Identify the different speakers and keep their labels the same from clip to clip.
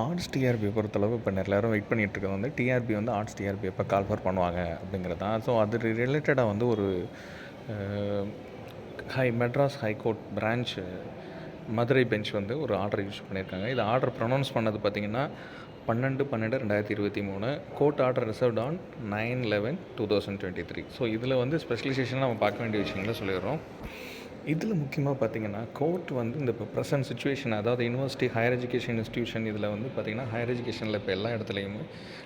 Speaker 1: Arts TRP பொறுத்தளவு இப்போ எல்லாரும் வெயிட் பண்ணிகிட்டு வந்து டிஆர்பி வந்து ஆர்ட்ஸ் டிஆர்பி எப்போ கால்ஃபர் பண்ணுவாங்க அப்படிங்கிறது. தான் ஸோ அது ரிலேட்டடாக வந்து ஒரு high Madras high court branch Madurai bench வந்து ஒரு ஆர்டர் இஷ்யூ பண்ணியிருக்காங்க இது ஆர்டர் ப்ரொனவுன்ஸ் பண்ணது பார்த்திங்கன்னா பன்னெண்டு பன்னெண்டு ரெண்டாயிரத்தி இருபத்தி மூணு. Court order reserved on nine eleven two thousand twenty three so இதில் வந்து ஸ்பெஷலைசேஷன் நம்ம பார்க்க வேண்டிய விஷயங்களை சொல்லிடுறோம். இதில் முக்கியமாக பார்த்தீங்கன்னா கோர்ட் வந்து இந்த இப்போ ப்ரெசன்ட் சுச்சுவேஷன் அதாவது யூனிவர்சிட்டி ஹையர் எஜுகேஷன் இன்ஸ்டியூஷன் இதில் வந்து பார்த்திங்கன்னா ஹையர் எஜுகேஷனில் இப்போ எல்லா இடத்துலையுமே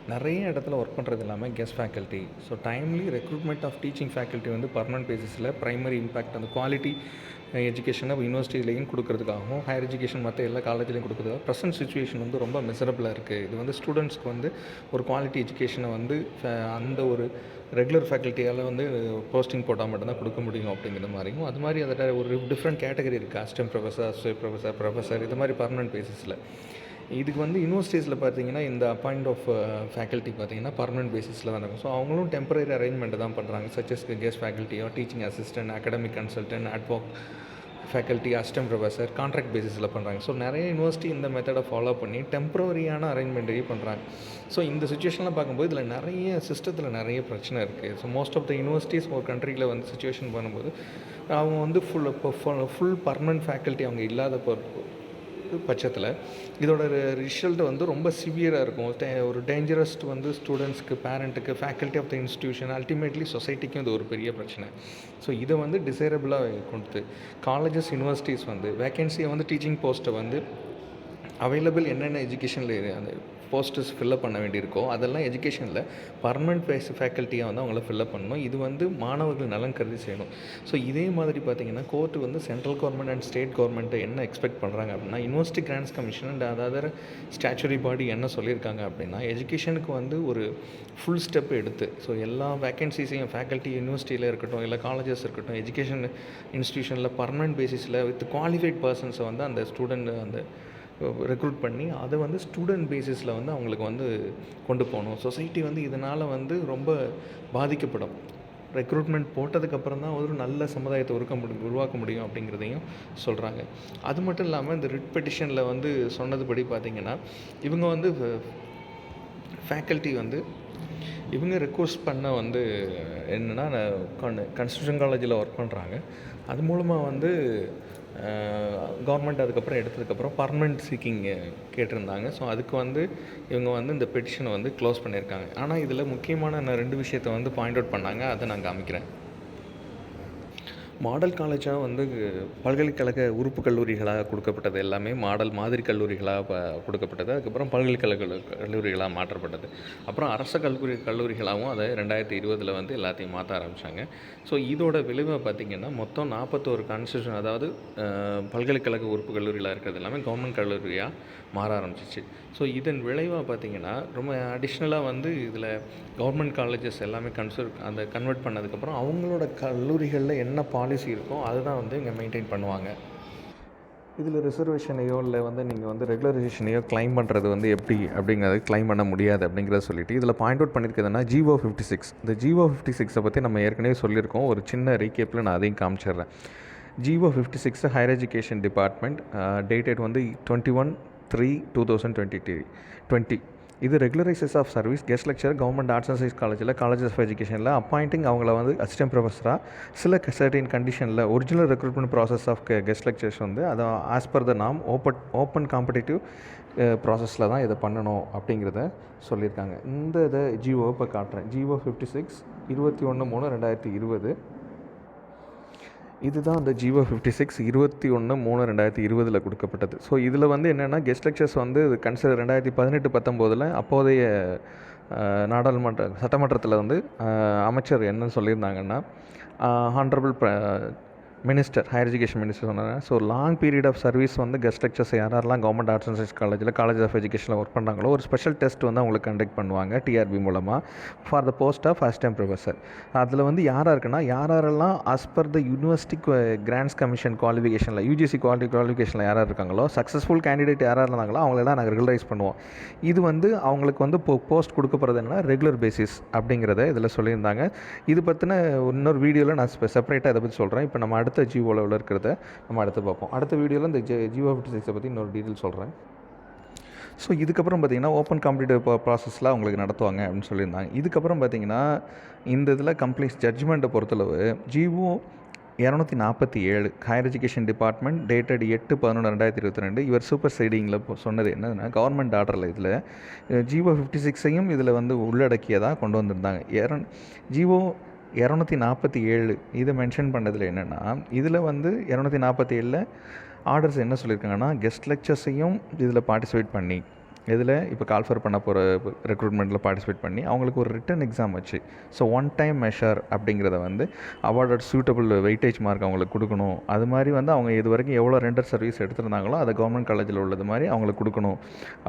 Speaker 1: நிறைய இடத்துல ஒர்க் பண்ணுறது இல்லாமல் guest faculty so timely recruitment of teaching faculty வந்து பர்மனன்ட் பேசிஸில் ப்ரைமரி இம்பாக்ட் அந்த குவாலிட்டி எஜுகேஷனை யூனிவர்சிட்டிலையும் கொடுக்கறதுக்காகவும் ஹையர் எஜுகேஷன் மற்ற எல்லா காலேஜ்லையும் கொடுக்குறதுக்காக ப்ரெசன்ட் சுச்சுவேஷன் வந்து ரொம்ப மெசரபிளாக இருக்குது இது வந்து ஸ்டூடெண்ட்ஸ்க்கு வந்து ஒரு குவாலிட்டி எஜுகேஷனை வந்து அந்த ஒரு ரெகுலர் ஃபேக்கல்ட்டியால் வந்து போஸ்டிங் போட்டால் மட்டும்தான் கொடுக்க முடியும் அப்படிங்கிற மாதிரியும். அது மாதிரி அதில் ஒரு டிஃப்ரெண்ட் கேட்டகரி இருக்குது assistant professor assistant professor professor இது மாதிரி பர்மனன்ட் பேசிஸில் இதுக்கு வந்து யூனிவர்சிட்டிஸில் பார்த்தீங்கன்னா இந்த அப்பாயிண்ட் ஆஃப் ஃபேக்கல்ட்டி பார்த்தீங்கன்னா பர்மனெண்ட் பேசிஸில் தான் இருக்கும். ஸோ அவங்களும் டெம்பரரி அரேஞ்ச்மெண்ட் தான் பண்ணுறாங்க சச்சஸ்க்கு guest ஃபேக்கல்ட்டியோ teaching assistant academic consultant ad hoc faculty assistant professor contract பேசிஸில் பண்ணுறாங்க ஸோ நிறைய யூனிவர்சிட்டி இந்த மெத்தடை ஃபாலோ பண்ணி டெம்பரரியான அரேஞ்ச்மெண்ட்டையும் பண்ணுறாங்க ஸோ இந்த சுச்சுவேஷன்லாம் பார்க்கும்போது இதில் நிறைய சிஸ்டத்தில் நிறைய பிரச்சனை இருக்குது so most of the universities ஒரு கண்ட்ரியில் வந்து சுச்சுவேஷன் பண்ணும்போது அவங்க வந்து ஃபுல் இப்போ ஃபுல் பர்மனன்ட் ஃபேக்கல்ட்டி அவங்க இல்லாத பொறுப்பு பட்சத்தில் இதோட ரிசல்ட் வந்து ரொம்ப சிவியராக இருக்கும். ஒரு டேஞ்சரஸ்ட் வந்து ஸ்டூடெண்ட்ஸ்க்கு பேரண்ட்டுக்கு faculty of the institution ultimately சொசைட்டிக்கும் இது ஒரு பெரிய பிரச்சனை. ஸோ இதை வந்து டிசைரபிளாக கொடுத்து காலேஜஸ் யூனிவர்சிட்டிஸ் வந்து வேக்கன்சியை வந்து டீச்சிங் போஸ்ட்டை வந்து அவைலபிள் என்னென்ன எஜுகேஷனில் அந்த போஸ்டர்ஸ் ஃபில்லப் பண்ண வேண்டியிருக்கோ அதெல்லாம் எஜுகேஷனில் பர்மனெண்ட் பேஸ் ஃபேக்கல்ட்டியாக வந்து அவங்கள ஃபில்லப் பண்ணணும். இது வந்து மாணவர்கள் நலன் கருதி செய்யணும். ஸோ இதே மாதிரி பார்த்திங்கன்னா கோர்ட்டு வந்து சென்ட்ரல் கவர்மெண்ட் அண்ட் ஸ்டேட் கவர்மெண்ட்டை என்ன எக்ஸ்பெக்ட் பண்ணுறாங்க அப்படின்னா யூனிவர்சிட்டி கிராண்ட்ஸ் கமிஷன் அண்ட் அதாவது ஸ்டாச்சுரி பாடி என்ன சொல்லியிருக்காங்க அப்படின்னா எஜுகேஷனுக்கு வந்து ஒரு ஃபுல் ஸ்டெப் எடுத்து ஸோ எல்லா வேக்கன்சிஸையும் ஃபேக்கல்ட்டி யூனிவர்சிட்டியில் இருக்கட்டும் இல்லை காலேஜஸ் இருக்கட்டும் எஜுகேஷன் இன்ஸ்டியூஷனில் பர்மனெண்ட் பேசிஸில் வித் குவாலிஃபைட் பர்சன்ஸை வந்து அந்த ஸ்டூடெண்ட் அந்த ரெக்ரூட் பண்ணி அதை வந்து ஸ்டூடெண்ட் பேசிஸில் வந்து அவங்களுக்கு வந்து கொண்டு போகணும். சொசைட்டி வந்து இதனால் வந்து ரொம்ப பாதிக்கப்படும். ரெக்ரூட்மெண்ட் போட்டதுக்கப்புறம் தான் ஒரு நல்ல சமுதாயத்தை உருக்க முடியும் உருவாக்க முடியும் அப்படிங்கிறதையும் சொல்கிறாங்க அது மட்டும் இல்லாமல் இந்த ரிட் பெட்டிஷனில் வந்து சொன்னதுபடி பார்த்திங்கன்னா இவங்க வந்து ஃபேக்கல்ட்டி வந்து இவங்க ரெக்வஸ்ட் பண்ண வந்து என்னென்னா கன்ஸ்ட்ரக்ஷன் காலேஜில் ஒர்க் பண்ணுறாங்க அது மூலமாக வந்து கவர்மெண்ட் அதுக்கப்புறம் எடுத்ததுக்கப்புறம் பர்மனெண்ட் சீக்கிங் கேட்டிருந்தாங்க. ஸோ அதுக்கு வந்து இவங்க வந்து இந்த பெட்டிஷனை வந்து க்ளோஸ் பண்ணியிருக்காங்க. ஆனால் இதில் முக்கியமான நான் ரெண்டு விஷயத்தை வந்து பாயிண்ட் அவுட் பண்ணாங்க. அதை நான் காமிக்கிறேன். மாடல் காலேஜாக வந்து பல்கலைக்கழக உறுப்பு கல்லூரிகளாக கொடுக்கப்பட்டது எல்லாமே மாடல் மாதிரி கல்லூரிகளாக ப கொடுக்கப்பட்டது. அதுக்கப்புறம் பல்கலைக்கழக கல்லூரிகளாக மாற்றப்பட்டது. அப்புறம் அரச கல்லூரி கல்லூரிகளாகவும் அதை ரெண்டாயிரத்தி இருபதில் வந்து எல்லாத்தையும் மாற்ற ஆரம்பித்தாங்க ஸோ இதோட விளைவை பார்த்திங்கன்னா மொத்தம் நாற்பத்தோரு கான்ஸ்டியூஷன் அதாவது பல்கலைக்கழக உறுப்பு கல்லூரிகளாக இருக்கிறது எல்லாமே கவர்மெண்ட் கல்லூரியாக மாற ஆரம்பிச்சிச்சு. ஸோ இதன் விளைவாக பார்த்திங்கன்னா ரொம்ப அடிஷ்னலாக வந்து இதில் கவர்மெண்ட் காலேஜஸ் எல்லாமே கன்சர் அந்த கன்வெர்ட் பண்ணதுக்கப்புறம் அவங்களோட கல்லூரிகளில் என்ன பாலிசி இருக்கோ அதுதான் வந்து இங்கே மெயின்டைன் பண்ணுவாங்க. இதில் ரிசர்வேஷனையோ இல்லை வந்து நீங்கள் வந்து ரெகுலரைசேஷனையோ கிளைம் பண்ணுறது வந்து எப்படி அப்படிங்கிறது கிளைம் பண்ண முடியாது அப்படிங்கிறத சொல்லிட்டு இதில் பாயிண்ட் அவுட் பண்ணியிருக்கிறதுனா ஜிஓ ஃபிஃப்டி சிக்ஸ் இந்த ஜிஓ ஃபிஃப்டி சிக்ஸை பற்றி நம்ம ஏற்கனவே சொல்லியிருக்கோம். ஒரு சின்ன ரீகேப்பில் நான் அதையும் காமிச்சிடுறேன். GO fifty six higher education department dated வந்து twenty one three two thousand twenty three twenty இது regularises of service guest lecture government arts and science காலேஜில் காலேஜஸ் ஆஃப் எஜுகேஷனில் அப்பாயிண்டிங் அவங்கள வந்து அசிஸ்டன்ட் ப்ரொஃபஸராக சில சர்டின் கண்டிஷனில் original recruitment process of guest lectures வந்து அதை ஆஸ் பர் த நாம் ஓப்பன் ஓப்பன் காம்படிட்டிவ் ப்ராசஸில் தான் இதை பண்ணணும் அப்படிங்கிறத சொல்லியிருக்காங்க. இந்த இதை ஜிஓ இப்போ காட்டுறேன். ஜிஓ ஃபிஃப்டி சிக்ஸ் இருபத்தி ஒன்று மூணு ரெண்டாயிரத்தி இருபது. இதுதான் அந்த ஜீவோ ஃபிஃப்டி சிக்ஸ் இருபத்தி ஒன்று மூணு ரெண்டாயிரத்தி இருபதில் கொடுக்கப்பட்டது. ஸோ இதில் வந்து என்னென்னா கெஸ்ட் லெக்சர்ஸ் வந்து கன்சிடர் ரெண்டாயிரத்தி பதினெட்டு பத்தொம்போதில் அப்போதைய நாடாளுமன்ற சட்டமன்றத்தில் வந்து அமைச்சர் என்ன சொல்லியிருந்தாங்கன்னா honourable minister higher education minister சொன்னாங்க so long period of service வந்து கெஸ்ட் லெக்சர்ஸ் யாரெல்லாம் கவர்மெண்ட் ஆர்ட்ஸ் அண்ட் சயின்ஸ் காலேஜில் காலேஜ் ஆஃப் எஜுகேஷனில் ஒர்க் பண்ணுறாங்களோ ஒரு ஸ்பெஷல் டெஸ்ட் வந்து அவங்களுக்கு கண்டக்ட் பண்ணுவாங்க டிஆர்பி மூலமாக for the post of first time professor அதில் வந்து யாராக இருக்குன்னா யார் யாரெல்லாம் as per the university grants commission குவாலிஃபிகேஷனில் UGC quality குவாலிஃபிகேஷனில் யாராக இருக்காங்களோ சக்ஸஸ்ஃபுல் கேண்டிடேட் யாராக இருந்தாங்களோ அவங்களெல்லாம் நாங்கள் ரெகுலரைஸ் பண்ணுவோம். இது வந்து அவங்களுக்கு வந்து இப்போ போஸ்ட் கொடுக்கப்படுறது என்னன்னா ரெகுலர் பேசிஸ் அப்படிங்கிறத இதில் சொல்லியிருந்தாங்க. இது பற்றின இன்னொரு வீடியோவில் நான் செப்பரேட்டாக இதை பற்றி சொல்கிறேன் இப்போ நம்ம அடுத்த ஜீவோவில் இருக்கிறத நம்ம அடுத்து பார்ப்போம். அடுத்த வீடியோவில் இந்த ஜியோ ஃபிஃப்டி சிக்ஸை பற்றி இன்னொரு டீட்டெயில் சொல்கிறேன் ஸோ இதுக்கப்புறம் பார்த்தீங்கன்னா ஓப்பன் காம்படிட்டிவ் ப்ராசஸ்லாம் அவங்களுக்கு நடத்துவாங்க அப்படின்னு சொல்லியிருந்தாங்க. இதுக்கப்புறம் பார்த்தீங்கன்னா இந்த இதில் கம்ப்ளீட் ஜட்ஜ்மெண்ட்டை பொறுத்தளவு ஜிஓ இரநூத்தி நாற்பத்தி ஏழு ஹையர் எஜுகேஷன் டிபார்ட்மெண்ட் டேட்டட் எட்டு பதினொன்று ரெண்டாயிரத்தி இருபத்தி ரெண்டு இவர் சூப்பர் சைடிங்கில் சொன்னது என்னதுன்னா கவர்மெண்ட் ஆர்டரில் இதில் ஜிஓ ஃபிஃப்டி சிக்ஸையும் இதில் வந்து உள்ளடக்கியதாக கொண்டு வந்திருந்தாங்க. ஏரன் ஜிஓ இரநூத்தி நாற்பத்தி ஏழு. இதை மென்ஷன் பண்ணதில் என்னென்னா இதில் வந்து இரநூத்தி நாற்பத்தி ஏழில் ஆர்டர்ஸ் என்ன சொல்லியிருக்காங்கன்னா கெஸ்ட் லெக்சர்ஸையும் இதில் பார்ட்டிசிபேட் பண்ணி இதில் இப்போ கால்ஃபர் பண்ண போகிற ரெக்ரூட்மெண்ட்டில் பார்ட்டிசிபேட் பண்ணி அவங்களுக்கு ஒரு ரிட்டன் எக்ஸாம் வச்சு ஸோ ஒன் டைம் மெஷர் அப்படிங்கிறத வந்து அவார்டட் சூட்டபிள் வெயிட்டேஜ் மார்க் அவங்களுக்கு கொடுக்கணும். அது மாதிரி வந்து அவங்க இது வரைக்கும் எவ்வளோ ரெண்டர் சர்வீஸ் எடுத்திருந்தாங்களோ அதை கவர்மெண்ட் காலேஜில் உள்ளது மாதிரி அவங்களுக்கு கொடுக்கணும்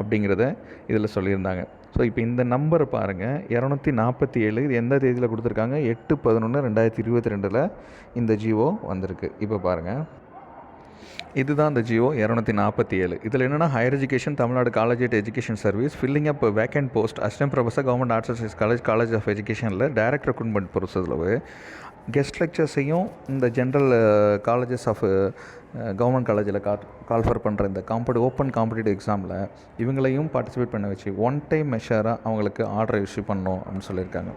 Speaker 1: அப்படிங்கிறத இதில் சொல்லியிருந்தாங்க. ஸோ இப்போ இந்த நம்பர் பாருங்கள் இரநூத்தி நாற்பத்தி ஏழு இது எந்த தேதியில் கொடுத்துருக்காங்க? எட்டு பதினொன்று ரெண்டாயிரத்தி இருபத்தி ரெண்டில் இந்த ஜிஓ வந்திருக்கு. இப்போ பாருங்கள் இதுதான் இந்த ஜியோ இரநூத்தி நாற்பத்தி ஏழு. இதில் என்னென்னா higher education Tamil Nadu college ed education service filling up vacant post assistant professor government arts and science college college of எஜுகேஷனில் direct recruitment பொறுத்தளவு கெஸ்ட் லெக்சர்ஸையும் இந்த ஜென்ரல் காலேஜஸ் ஆஃப் கவர்மெண்ட் காலேஜில் கா கால்ஃபர் பண்ணுற இந்த காம்படி ஓப்பன் காம்படிட்டிவ் எக்ஸாமில் இவங்களையும் participate பண்ண வச்சு ஒன் டைம் மெஷராக அவங்களுக்கு ஆர்டர் இஷ்யூ பண்ணணும் அப்படின்னு சொல்லியிருக்காங்க.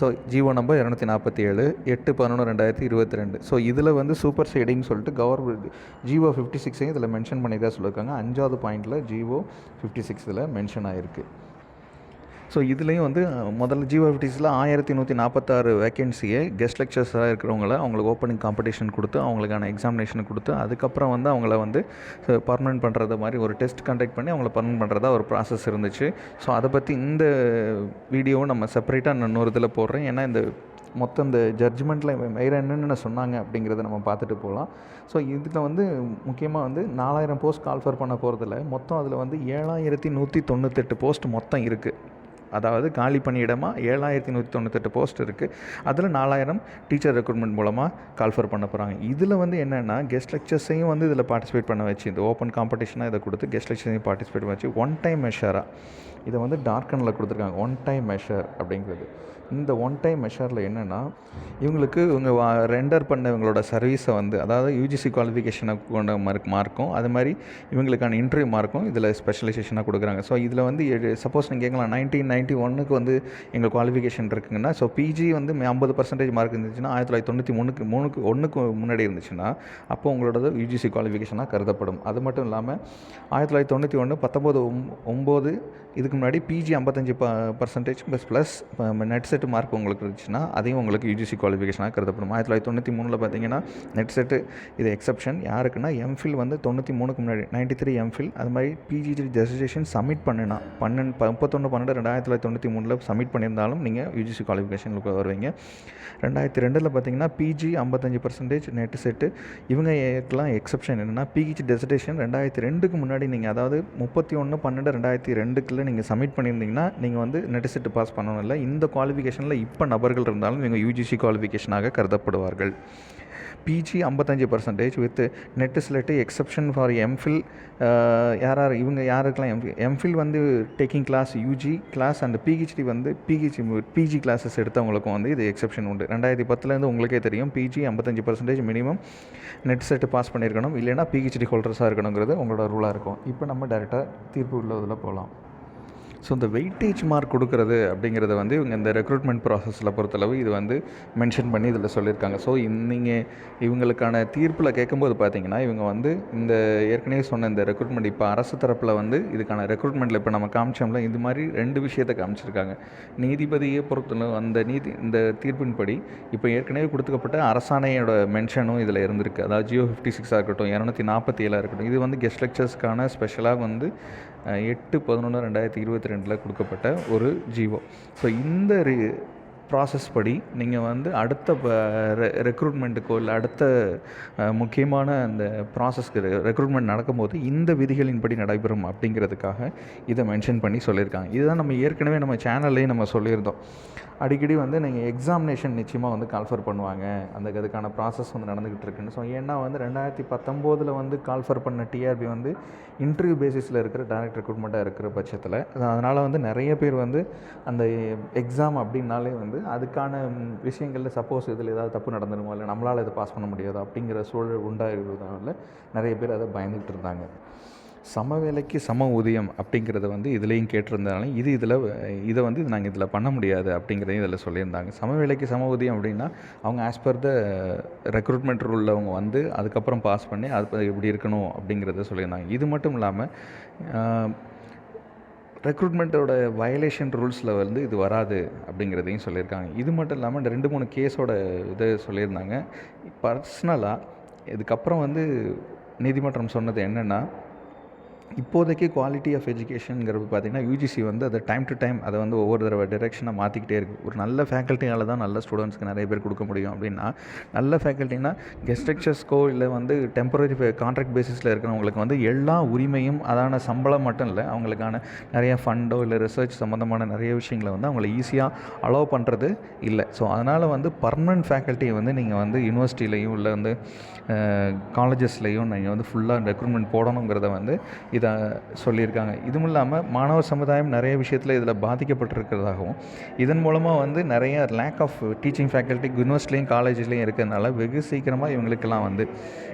Speaker 1: ஸோ ஜீவோ நம்பர் இரநூத்தி நாற்பத்தி ஏழு எட்டு பதினொன்று ரெண்டாயிரத்தி இருபத்தி ரெண்டு ஸோ இதில் வந்து சூப்பர் சைடிங்னு சொல்லிட்டு கவர்மெண்ட் ஜிஓ ஃபிஃப்டி சிக்ஸையும் இதில் மென்ஷன் பண்ணி தான் சொல்லியிருக்காங்க. அஞ்சாவது பாயிண்டில் ஜிஓ ஃபிஃப்டி சிக்ஸ் இதில் மென்ஷன் ஆகிருக்கு ஸோ இதுலேயும் வந்து முதல்ல ஜிஓஎஃப்டிஸில் ஆயிரத்தி நூற்றி நாற்பத்தாறு வேக்கன்சியை கெஸ்ட் லெக்சர்ஸாக இருக்கிறவங்கள அவங்களுக்கு ஓப்பனிங் காம்படிஷன் கொடுத்து அவங்களுக்கான எக்ஸாமினேஷன் கொடுத்து அதுக்கப்புறம் வந்து அவங்கள வந்து பர்மனெண்ட் பண்ணுறது மாதிரி ஒரு டெஸ்ட் கண்டக்ட் பண்ணி அவங்கள பர்மனெண்ட் பண்ணுறதா ஒரு ப்ராசஸ் இருந்துச்சு. ஸோ அதை பற்றி இந்த வீடியோவும் நம்ம செப்பரேட்டாக இன்னொரு இதில் போடுறேன். ஏன்னா இந்த மொத்தம் இந்த ஜட்ஜ்மெண்ட்டில் வேறு என்னென்ன சொன்னாங்க அப்படிங்கிறத நம்ம பார்த்துட்டு போகலாம் ஸோ இதில் வந்து முக்கியமாக வந்து நாலாயிரம் போஸ்ட் கால்ஃபர் பண்ண போகிறதுல மொத்தம் அதில் வந்து ஏழாயிரத்தி நூற்றி தொண்ணூத்தெட்டு போஸ்ட் மொத்தம் இருக்குது அதாவது காலி பணியிடமாக ஏழாயிரத்தி நூற்றி தொண்ணூத்தெட்டு போஸ்ட் இருக்குது அதில் நாலாயிரம் டீச்சர் ரெக்ரூட்மெண்ட் மூலமாக கால்ஃபர் பண்ண போகிறாங்க இதில் வந்து என்னென்னா கெஸ்ட் லெக்சர்ஸையும் வந்து இதில் பார்ட்டிசிபேட் பண்ண வச்சு இந்த ஓப்பன் காம்படிஷனாக இதை கொடுத்து கெஸ்ட் லெக்சர்ஸையும் பார்ட்டிசிபேட் பண்ண வச்சு ஒன் டைம் மெஷராக இதை வந்து டார்க்கனில் கொடுத்துருக்காங்க. ஒன் டைம் மெஷர் அப்படிங்கிறது. இந்த ஒன் டைம் மெஷரில் என்னென்னா இவங்களுக்கு இவங்க ரெண்டர் பண்ண இவங்களோட சர்வீஸை வந்து அதாவது யூஜிசி குவாலிஃபிகேஷனை கொண்ட மார்க் மார்க்கும் அது மாதிரி இவங்களுக்கான இன்டர்வியூ மார்க்கும் இதில் ஸ்பெஷலைசேஷனாக கொடுக்குறாங்க. ஸோ இதில் வந்து சப்போஸ் நீங்கள் கேட்கலாம் நைன்டீன் நைன்ட்டி ஒன்னுக்கு வந்து எங்கள் குவாலிஃபிகேஷன் இருக்குங்கன்னா ஸோ பிஜி வந்து ஐம்பது பர்சன்டேஜ் மார்க் இருந்துச்சுன்னா ஆயிரத்தி தொள்ளாயிரத்தி தொண்ணூற்றி மூணுக்கு மூணுக்கு ஒன்றுக்கு முன்னாடி இருந்துச்சுன்னா அப்போ உங்களோட யூஜிசி குவாலிஃபிகேஷனாக கருதப்படும். அது மட்டும் இல்லாமல் ஆயிரத்தி தொள்ளாயிரத்தி தொண்ணூற்றி ஒன்று பத்தொம்போது ஒம்பது இதுக்கு முன்னாடி பிஜி ஐம்பத்தஞ்சு ப percentage plus plus NET SET mark உங்களுக்கு இருந்துச்சுன்னா அதையும் உங்களுக்கு யூஜிசி குவாலிஃபிகேஷனாக கருதப்படும். ஆயிரத்தி தொள்ளாயிரத்தி தொண்ணூற்றி மூணில் பார்த்தீங்கன்னா நெட் செட்டு இது எக்ஸப்ஷன் யாருக்குன்னா எம்ஃபில் வந்து தொண்ணூற்றி மூணுக்கு முன்னாடி நைன்ட்டி த்ரீ எம்ஃபில் அது மாதிரி பிஜி ரெஜிஸ்ட்ரேஷன் சப்மிட் பண்ணினா பன்னெண்டு முப்பத்தொன்று பன்னெண்டு ரெண்டாயிரத்தி தொள்ளாயிரத்தி தொண்ணூற்றி மூணில் சப்மிட் பண்ணியிருந்தாலும் நீங்கள் யூஜிசி குவாலிஃபிகேஷனுக்கு வருவீங்க. ரெண்டாயிரத்தி ரெண்டில் பார்த்தீங்கன்னா பிஜி ஐம்பத்தஞ்சு பர்சன்டேஜ் நெட் செட்டு இவங்க ஏற்கலாம் எக்ஸப்ஷன் என்னென்னா பிஜி டெசிடேஷன் ரெண்டாயிரத்தி ரெண்டுக்கு முன்னாடி நீங்கள் அதாவது முப்பத்தி ஒன்று பன்னெண்டு ரெண்டாயிரத்தி ரெண்டுக்குள்ளே நீங்கள் சப்மிட் பண்ணியிருந்தீங்கன்னா நீங்கள் வந்து நெட் செட்டு பாஸ் பண்ணணும் இல்லை. இந்த குவாலிஃபிகேஷன் குவாலிஃபிகேஷனில் இப்போ நபர்கள் இருந்தாலும் இவங்க யூஜிசி குவாலிஃபிகேஷனாக கருதப்படுவார்கள். பிஜி ஐம்பத்தஞ்சு percentage with NET SLET exception for MPhil யார் யார் இவங்க யாருக்கெல்லாம் எம்ஃபில் எம்ஃபில் வந்து taking class UG class and PhD வந்து பிஹெச்டி பிஜி கிளாஸஸ் எடுத்தவங்களுக்கும் வந்து இது எக்ஸப்ஷன் உண்டு. ரெண்டாயிரத்தி பத்துலேருந்து உங்களுக்கே தெரியும் பிஜி ஐம்பத்தஞ்சு percentage minimum NET SET pass பண்ணியிருக்கணும். இல்லைனா பிஹெச்டி ஹோல்டர்ஸாக இருக்கணுங்கிறது உங்களோட ரூலாக இருக்கும். இப்போ நம்ம டேரெக்டாக தீர்ப்பு உள்ளதில் போகலாம் ஸோ இந்த வெயிட்டேஜ் மார்க் கொடுக்குறது அப்படிங்கிறத வந்து இவங்க இந்த ரெக்ரூட்மெண்ட் ப்ராசஸில் பொறுத்தளவு இது வந்து மென்ஷன் பண்ணி இதில் சொல்லியிருக்காங்க. ஸோ நீங்கள் இவங்களுக்கான தீர்ப்பில் கேட்கும்போது பார்த்தீங்கன்னா இவங்க வந்து இந்த ஏற்கனவே சொன்ன இந்த ரெக்ரூட்மெண்ட் இப்போ அரசு தரப்பில் வந்து இதுக்கான ரெக்ரூட்மெண்ட்டில் இப்போ நம்ம காமிச்சோம்ல இது மாதிரி ரெண்டு விஷயத்தை காமிச்சிருக்காங்க. நீதிபதியை பொறுத்தளவு அந்த நீதி இந்த தீர்ப்பின்படி இப்போ ஏற்கனவே கொடுத்துக்கப்பட்ட அரசாணையோட மென்ஷனும் இதில் இருந்திருக்கு. அதாவது ஜியோ ஃபிஃப்டி சிக்ஸாக இருக்கட்டும் இரநூத்தி நாற்பத்தி ஏழாக இருக்கட்டும் இது வந்து கெஸ்ட் லெக்சர்ஸ்க்கான ஸ்பெஷலாக வந்து எட்டு பதினொன்று ரெண்டாயிரத்தி இருபத்தி ரெண்டில் கொடுக்கப்பட்ட ஒரு ஜீவோ ஸோ இந்த ப்ராசஸ் படி நீங்கள் வந்து அடுத்த ரெக்ரூட்மெண்ட்டுக்கோ இல்லை அடுத்த முக்கியமான அந்த ப்ராசஸ்க்கு ரெக்ரூட்மெண்ட் நடக்கும்போது இந்த விதிகளின்படி நடைபெறும் அப்படிங்கிறதுக்காக இதை மென்ஷன் பண்ணி சொல்லியிருக்காங்க. இதுதான் நம்ம ஏற்கனவே நம்ம சேனல்லையும் நம்ம சொல்லியிருந்தோம். அடிக்கடி வந்து நீங்கள் எக்ஸாமினேஷன் நிச்சயமாக வந்து கால்ஃபர் பண்ணுவாங்க. அந்த அதுக்கான ப்ராசஸ் வந்து நடந்துக்கிட்டு இருக்குன்னு. ஸோ ஏன்னா வந்து ரெண்டாயிரத்தி பத்தொம்போதில் வந்து கால்ஃபர் பண்ண டிஆர்பி வந்து இன்டர்வியூ பேசிஸில் இருக்கிற டேரக்ட் ரெக்ரூட்மெண்ட்டாக இருக்கிற பட்சத்தில் அதனால் வந்து நிறைய பேர் வந்து அந்த எக்ஸாம் அப்படின்னாலே வந்து அதுக்கான விஷயங்களில் சப்போஸ் இதில் ஏதாவது தப்பு நடந்துடுமோ இல்லை நம்மளால் இதை பாஸ் பண்ண முடியாது அப்படிங்கிற சூழல் உண்டாகிறதுனால நிறைய பேர் அதை பயந்துகிட்டு இருந்தாங்க. சம வேலைக்கு சம ஊதியம் அப்படிங்கிறத வந்து இதுலேயும் கேட்டிருந்தனால இது இதில் இதை வந்து நாங்கள் இதில் பண்ண முடியாது அப்படிங்கிறதையும் இதில் சொல்லியிருந்தாங்க. சம வேலைக்கு சம ஊதியம் அப்படின்னா அவங்க ஆஸ் பர் த ரெக்ரூட்மெண்ட் ரூலில் அவங்க வந்து அதுக்கப்புறம் பாஸ் பண்ணி அது இப்படி இருக்கணும் அப்படிங்கிறத சொல்லியிருந்தாங்க. இது மட்டும் இல்லாமல் ரெக்ரூட்மெண்ட்டோட வயலேஷன் ரூல்ஸில் வந்து இது வராது அப்படிங்கிறதையும் சொல்லியிருக்காங்க. இது மட்டும் இல்லாமல் ரெண்டு மூணு கேஸோட இதை சொல்லியிருந்தாங்க. பர்சனலாக இதுக்கப்புறம் வந்து நீதிமன்றம் சொன்னது என்னென்னா இப்போதைக்கு குவாலிட்டி ஆஃப் எஜுகேஷனுங்கிறது பார்த்திங்கன்னா யூஜிசி வந்து அதை டைம் டு டைம் அதை வந்து ஒவ்வொரு தடவை டிரெக்ஷனாக மாற்றிக்கிட்டே இருக்குது ஒரு நல்ல ஃபேக்கல்ட்டியால் தான் நல்ல ஸ்டூடெண்ட்ஸ்க்கு நிறைய பேர் கொடுக்க முடியும் அப்படின்னா நல்ல ஃபேக்கல்ட்டினா கெஸ்ட் லெக்சர்ஸ்க்கோ இல்லை வந்து டெம்பரரி கான்ட்ராக்ட் பேசிஸில் இருக்கிறவங்களுக்கு வந்து எல்லா உரிமையும் அதான சம்பளம் மட்டும் இல்லை அவங்களுக்கான நிறைய ஃபண்டோ இல்லை ரிசர்ச் சம்மந்தமான நிறைய விஷயங்களை வந்து அவங்கள ஈஸியாக அலோவ் பண்ணுறது இல்லை. ஸோ அதனால் வந்து பர்மனன்ட் ஃபேக்கல்ட்டியை வந்து நீங்கள் வந்து யூனிவர்சிட்டிலையும் இல்லை வந்து காலேஜஸ்லேயும் நீங்கள் வந்து ஃபுல்லாக ரெக்ரூட்மெண்ட் போடணுங்கிறத வந்து இதை சொல்லியிருக்காங்க. இதுவும் இல்லாமல் மாணவர் சமுதாயம் நிறைய விஷயத்தில் இதில் பாதிக்கப்பட்டிருக்கிறதாகவும் இதன் மூலமாக வந்து நிறைய லேக் ஆஃப் டீச்சிங் ஃபேக்கல்ட்டி யூனிவர்சிட்டிலையும் காலேஜ்லேயும் இருக்கிறதுனால வெகு சீக்கிரமாக இவங்களுக்கெல்லாம் வந்து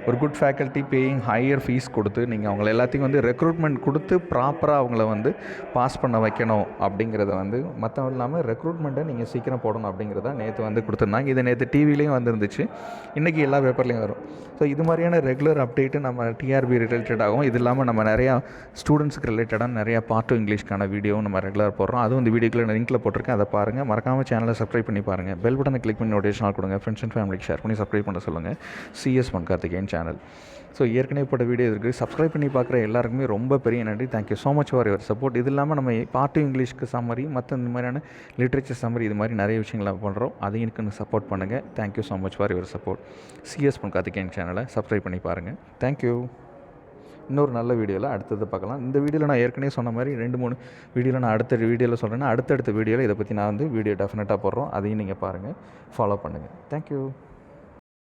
Speaker 1: ஒரு good faculty paying higher fees கொடுத்து நீங்கள் அவங்கள எல்லாத்தையும் வந்து ரெக்ரூட்மெண்ட் கொடுத்து ப்ராப்பராக அவங்கள வந்து பாஸ் பண்ண வைக்கணும் அப்படிங்கிறத வந்து மற்றவங்க இல்லாமல் ரெக்ரூட்மெண்ட்டை நீங்கள் சீக்கிரம் போடணும் அப்படிங்கிறத நேற்று வந்து கொடுத்துருந்தாங்க. இது நேற்று டிவிலையும் வந்துருந்துச்சு. இன்றைக்கி எல்லா பேப்பர்லேயும் வரும். ஸோ இது மாதிரியான ரெகுலர் அப்டேட்டு நம்ம டிஆர்பி ரிலேட்டடாகவும் இது இல்லாமல் நம்ம நிறையா ஸ்டூடெண்ட்ஸுக்கு ரிலேட்டடாக நிறையா பார்ட் டூ இங்கிலீஷ்க்கான வீடியோவும் நம்ம ரெகுலராக போடுறோம். அதுவும் இந்த வீடியோக்குள்ள நான் லிங்க்கில் போட்டிருக்கேன். அதை பாருங்கள் மறக்காமல் சேனலை சப்ஸ்கிரைப் பண்ணி பாருங்கள் பெல் பட்டனை கிளிக் பண்ணி நோட்டிஃபிகேஷன் கொடுங்க. ஃப்ரெண்ட்ஸ் அண்ட் ஃபேமிலிக்கு ஷேர் பண்ணி சப்ஸ்கிரைப் பண்ண சொல்லுங்கள் CS one Karthikeyan channel so ஏற்கனவே போட்ட வீடியோ இருக்குது சப்ஸ்கிரைப் பண்ணி பார்க்குற எல்லாருக்குமே ரொம்ப பெரிய நன்றி. Thank you so much for your support இது இல்லாமல் நம்ம பார்ட் டூ இங்கிலீஷ்க்கு சம்மரி மற்ற இந்த மாதிரியான லிட்ரேச்சர் சம்மரி இது மாதிரி நிறைய விஷயங்களை பண்ணுறோம் அதையும் எனக்கு சப்போர்ட் பண்ணுங்கள் thank you so much for your support CS Pon Karthikeyan சேனலை சப்ஸ்கிரைப் பண்ணி பாருங்கள் தேங்க்யூ இன்னொரு நல்ல வீடியோவில் அடுத்தது பார்க்கலாம். இந்த வீடியோவில் நான் ஏற்கனவே சொன்ன மாதிரி ரெண்டு மூணு வீடியோவில் நான் அடுத்த வீடியோவில் சொல்கிறேன்னா அடுத்தடுத்த வீடியோவில் இதை பற்றி நான் வந்து வீடியோ டெஃபினட்டாக போடுறோம். அதையும் நீங்கள் பாருங்கள் ஃபாலோ பண்ணுங்கள் தேங்க்யூ